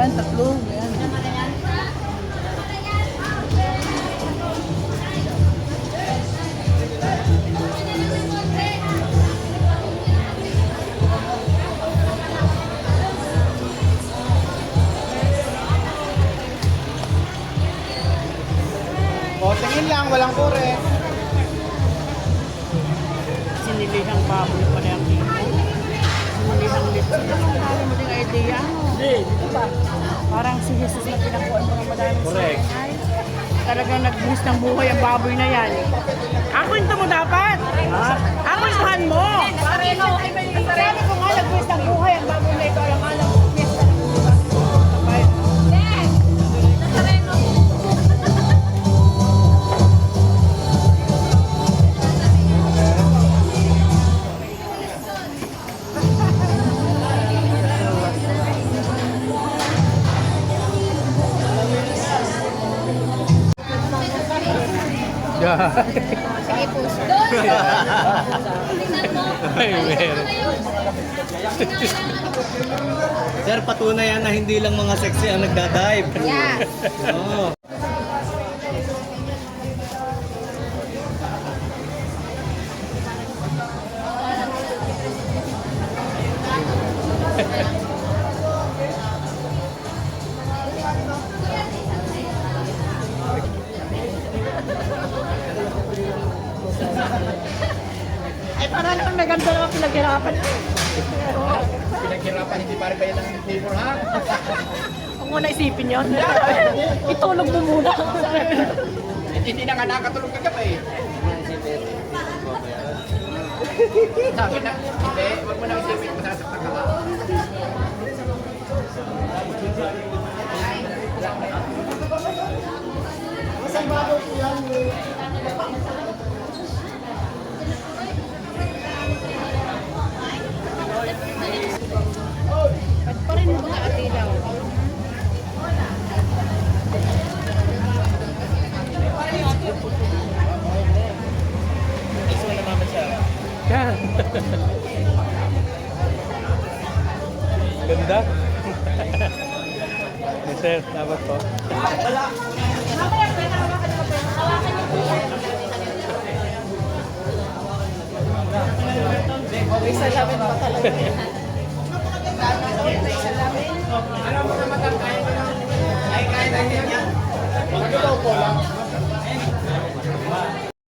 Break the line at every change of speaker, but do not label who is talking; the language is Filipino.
Doon sa
Yan, tatlo. Yan.
O, tingin lang, walang kure.
Sinilihang baboy pa rin ang tipo. Sinilihang lips. Ano mo idea?
Hindi, dito ba?
Parang si Jesus na pinakuha mo ng madaming
Correct.
sangay. Talagang nag-boost ng buhay ang baboy na yan. Akwento mo dapat.
Ha?
Akwentuhan mo.
Yeah.
Sige po, sir.
Ay, meron.
Sir, patunay yan na hindi lang mga sexy ang nagdadive.
Yes.
Oo.
Ay, parang naman may ganda naman pinaghirapan.
Pinaghirapan, hindi pa rin ba yan ang favor, ha?
Kung muna isipin yun. Itulog mo muna.
Hindi na nga nakatulog kagabi. Sabi na, hindi, huwag mo nang isipin, masasaktan ka ba?
Ba't
Ganda. yes, sir. Dapat po.
May salamin pa talaga.
Ay, kaya na yan. Pag ito